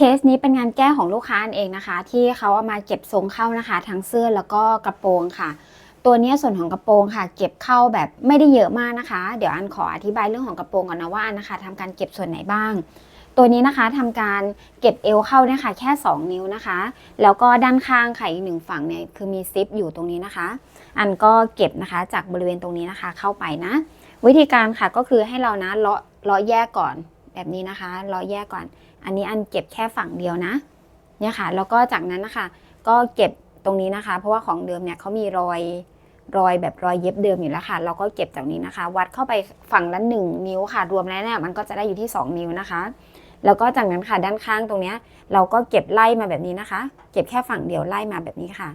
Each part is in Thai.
เคสนี้เป็นงานแก้ของลูกค้าเองนะคะ ที่เขาเอามาเก็บทรงเข้านะคะ ทั้งเสื้อแล้วก็กระโปรงค่ะ ตัวนี้ส่วนของกระโปรงค่ะ เก็บเข้าแบบไม่ได้เยอะมากนะคะ เดี๋ยวอันขออธิบายเรื่องของกระโปรงก่อนนะว่าอันนะคะทำการเก็บส่วนไหนบ้าง ตัวนี้นะคะทำการเก็บเอวเข้าเนี่ยค่ะแค่ 2 นิ้วนะคะ แล้วก็ด้านข้างค่ะอีกหนึ่งฝั่งเนี่ยคือมีซิปอยู่ตรงนี้นะคะ อันก็เก็บนะคะจากบริเวณตรงนี้นะคะเข้าไปนะ วิธีการค่ะก็คือให้เรานะเลาะเลาะแยกก่อน แบบนี้นะคะเลาแยกก่อน อันนี้อันเก็บแค่ฝั่งเดียวนะ เนี่ยค่ะ แล้วก็จากนั้นนะคะ ก็เก็บตรงนี้นะคะ เพราะว่าของเดิมเนี่ยเขามีรอยรอยแบบรอยเย็บเดิมอยู่แล้วค่ะ เราก็เก็บจากนี้นะคะ วัดเข้าไปฝั่งละหนึ่งนิ้วค่ะ รวมแล้วเนี่ยมันก็จะได้อยู่ที่ 2 นิ้วนะคะ แล้วก็จากนั้นค่ะด้านข้างตรงเนี้ย เราก็เก็บไล่มาแบบนี้นะคะ เก็บแค่ฝั่งเดียวไล่มาแบบนี้ค่ะ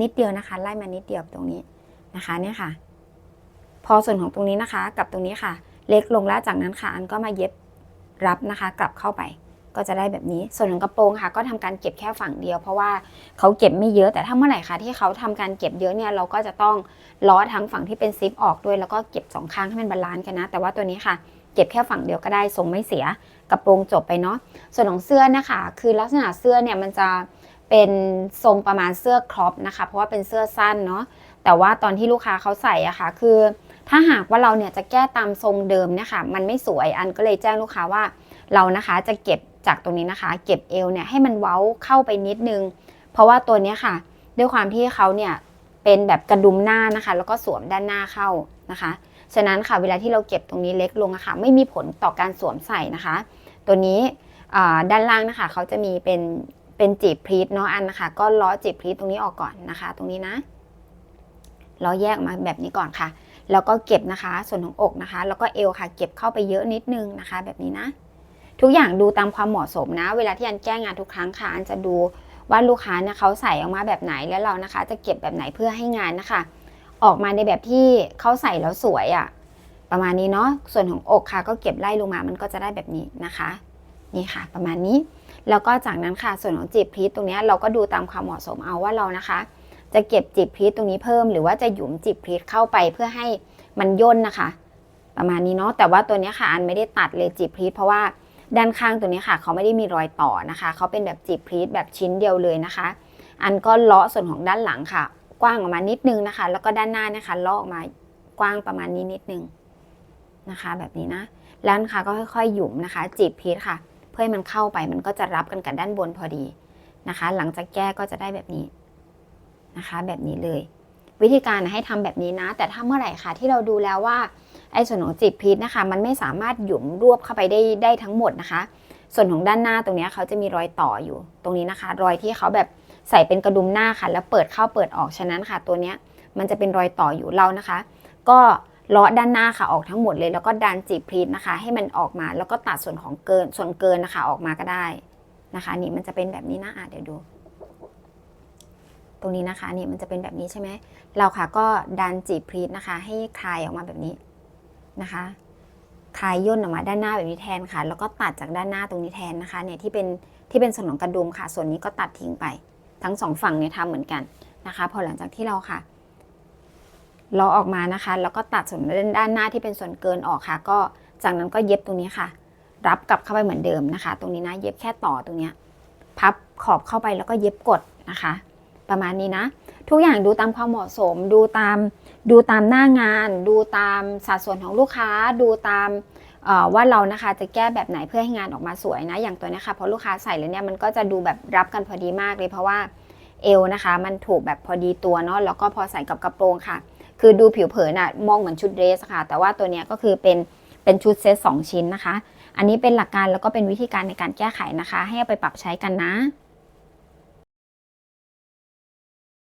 นิดเดียวนะคะ ไล่มานิดเดียวตรงนี้นะคะ เนี่ยค่ะ พอส่วนของตรงนี้นะคะ กับตรงนี้ค่ะ เล็กลงแล้วจากนั้นค่ะอันก็มาเย็บรับนะคะ กลับเข้าไปก็จะได้แบบนี้ ส่วนของกระโปรงค่ะ ก็ทำการเก็บแค่ฝั่งเดียว เพราะว่าเขาเก็บไม่เยอะแต่ถ้าเมื่อไหร่คะที่เขาทำการเก็บเยอะเนี่ยเราก็จะต้องล้อทั้งฝั่งที่เป็นซิปออกด้วย แล้วก็เก็บสองข้างให้มันบาลานซ์กันนะ แต่ว่าตัวนี้ค่ะเก็บแค่ฝั่งเดียวก็ได้ทรงไม่เสียกระโปรงจบไปเนาะส่วนของเสื้อนะคะ คือลักษณะเสื้อเนี่ยมันจะเป็นทรงประมาณเสื้อครอปนะคะ เพราะว่าเป็นเสื้อสั้นเนาะแต่ว่าตอนที่ลูกค้าเขาใส่อะค่ะ คือ ถ้าหากว่าเราเนี่ยจะแก้ตามทรงเดิมเนี่ยค่ะมันไม่สวยอันก็เลยแจ้งลูกค้าว่าเรานะคะจะเก็บจากตรงนี้นะคะ เก็บเอวเนี่ยให้มันเว้าเข้าไปนิดนึง เพราะว่าตัวนี้ค่ะ ด้วยความที่เขาเนี่ยเป็นแบบกระดุมหน้านะคะ แล้วก็สวมด้านหน้าเข้านะคะ ฉะนั้นค่ะเวลาที่เราเก็บตรงนี้เล็กลงอะค่ะ ไม่มีผลต่อการสวมใส่นะคะ ตัวนี้ด้านล่างนะคะเขาจะมีเป็นเป็นจีบพรีทเนาะอันนะคะ ก็ล้อจีบพรีทตรงนี้ออกก่อนนะคะ ตรงนี้นะ ล้อแยกมาแบบนี้ก่อนค่ะ แล้วก็เก็บนะคะ ส่วนของอกนะคะ แล้วก็เอวค่ะ เก็บเข้าไปเยอะนิดนึงนะคะ แบบนี้นะ ทุกอย่างดูตามความเหมาะสมนะ เวลาที่อันแก้งานทุกครั้งค่ะ อันจะดูว่าลูกค้านี่ยเขาใส่ออกมาแบบไหนแล้วเรานะคะ จะเก็บแบบไหนเพื่อให้งานนะคะ ออกมาในแบบที่เขาใส่แล้วสวยอะ่ะ ประมาณนี้เนาะ ส่วนของอกค่ะ ก็เก็บไล่ลงมา มันก็จะได้แบบนี้นะคะ นี่ค่ะ ประมาณนี้ แล้วก็จากนั้นค่ะ ส่วนของจีบพลีทตรงนี้เราก็ดูตามความเหมาะสมเอาว่าเรานะคะ จะเก็บจีบพลีทตรงนี้เพิ่ม หรือว่าจะหยุมจีบพลีทเข้าไปเพื่อให้มันย่นนะคะ ประมาณนี้เนาะแต่ว่าตัวนี้ค่ะอันไม่ได้ตัดเลยจีบพลีทเพราะว่าด้านข้างตัวนี้ค่ะ เขาไม่ได้มีรอยต่อนะคะ เขาเป็นแบบจีบพลีทแบบชิ้นเดียวเลยนะคะ อันก็เลาะส่วนของด้านหลังค่ะ กว้างออกมานิดนึงนะคะ แล้วก็ด้านหน้านะคะเลาะออกมากว้างประมาณนี้นิดนึงนะคะ แบบนี้นะแล้วนะคะก็ค่อยๆหยุมนะคะจีบพลีทค่ะ เพื่อให้มันเข้าไปมันก็จะรับกันกับด้านบนพอดีนะคะ หลังจากแก้ก็จะได้แบบนี้ นะคะ แบบนี้เลย วิธีการให้ทำแบบนี้นะ แต่ถ้าเมื่อไหร่ค่ะที่เราดูแล้วว่าไอ้ส่วนของจีบพลีทนะคะ มันไม่สามารถหยุมรวบเข้าไปได้ได้ทั้งหมดนะคะ ส่วนของด้านหน้าตรงนี้เขาจะมีรอยต่ออยู่ ตรงนี้นะคะ รอยที่เขาแบบใส่เป็นกระดุมหน้าค่ะ แล้วเปิดเข้าเปิดออกฉะนั้นค่ะ ตัวเนี้ยมันจะเป็นรอยต่ออยู่เรานะคะ ก็เลาะด้านหน้าค่ะออกทั้งหมดเลย แล้วก็ดันจีบพลีทนะคะ ให้มันออกมาแล้วก็ตัดส่วนของเกินส่วนเกินนะคะออกมาก็ได้นะคะ นี่มันจะเป็นแบบนี้นะอะเดี๋ยวดู ตรงนี้นะคะเนี่ยมันจะเป็นแบบนี้ใช่ไหมเราค่ะก็ดันจีบพีทนะคะ ให้คลายออกมาแบบนี้นะคะคลายย่นออกมาด้านหน้าแบบนี้แทนค่ะ แล้วก็ตัดจากด้านหน้าตรงนี้แทนนะคะเนี่ยที่เป็นที่เป็นส่วนของกระดุมค่ะ ส่วนนี้ก็ตัดทิ้งไป ทั้งสองฝั่งเนี่ยทำเหมือนกันนะคะ พอหลังจากที่เราค่ะ เราออกมานะคะ แล้วก็ตัดส่วนด้านหน้าที่เป็นส่วนเกินออกค่ะ ก็จากนั้นก็เย็บตรงนี้ค่ะ รับกลับเข้าไปเหมือนเดิมนะคะ ตรงนี้นะเย็บแค่ต่อตรงนี้พับขอบเข้าไปแล้วก็เย็บกดนะคะ ประมาณนี้นะ ทุกอย่างดูตามความเหมาะสม ดูตามดูตามหน้างาน ดูตามสัดส่วนของลูกค้า ดูตามว่าเรานะคะจะแก้แบบไหนเพื่อให้งานออกมาสวยนะ อย่างตัวนี้ค่ะพอลูกค้าใส่แล้วเนี่ยมันก็จะดูแบบรับกันพอดีมากเลยเพราะว่าเอวนะคะ มันถูกแบบพอดีตัวเนาะแล้วก็พอใส่กับกระโปรงค่ะ คือดูผิวเผินอะมองเหมือนชุดเดรสค่ะ แต่ว่าตัวนี้ก็คือเป็นเป็นชุดเซตสองชิ้นนะคะ อันนี้เป็นหลักการแล้วก็เป็นวิธีการในการแก้ไขนะคะ ให้เอาไปปรับใช้กันนะ